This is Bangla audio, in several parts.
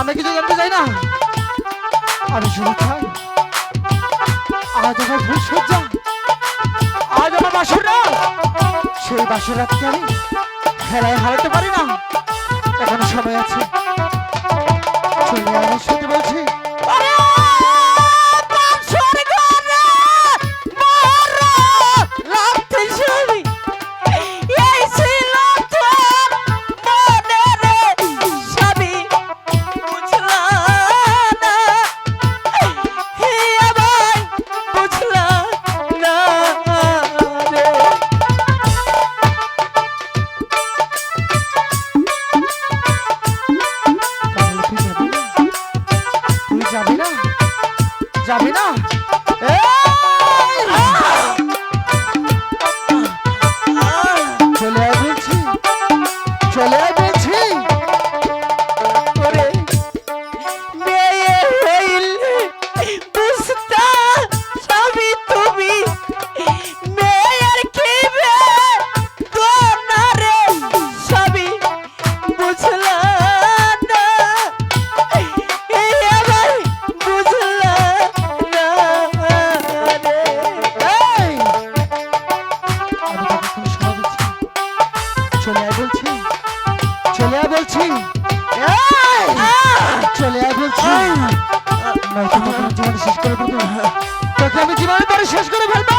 আমি কিছু জানতে চাই না? আমি শুরু চাই আজ আমার ভুল সজ্জা। আজ আমার বাসুরা না সেই বাসুরাতে আমি খেলায় হারাতে পারি না। এখন সবাই আছে। বলছি। চলে আয় বলছি। নয়তো জীবন শেষ করে দেবো তোকে আমি জীবনে পরে শেষ করে ফেলব।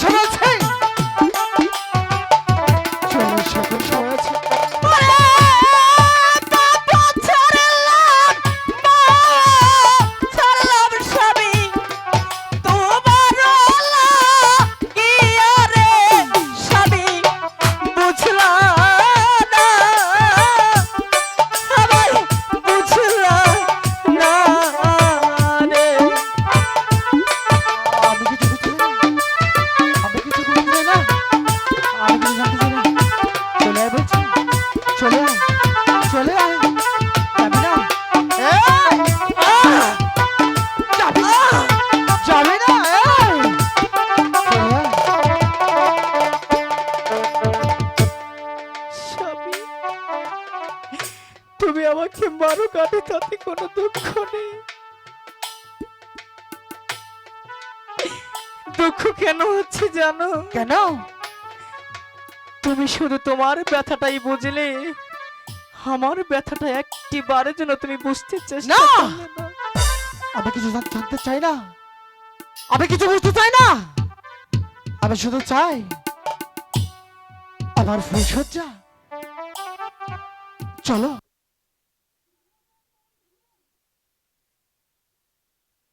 চলে তুমি আমাকে মারো কাটে তাতে কোনো দুঃখ নেই। দুঃখ কেন হচ্ছে জানো? কেন? তুমি শুধু তোমার ব্যথাটাই বুঝলে। আমার ব্যথাটা একটি বারের জন্য তুমি বুঝতে চেষ্টা না! করলে না। আমি কিছু জান- জানতে চাই না। আমি কিছু বুঝতে চাই না। আমি শুধু চাই আমার ফুলসজ্জা চলো।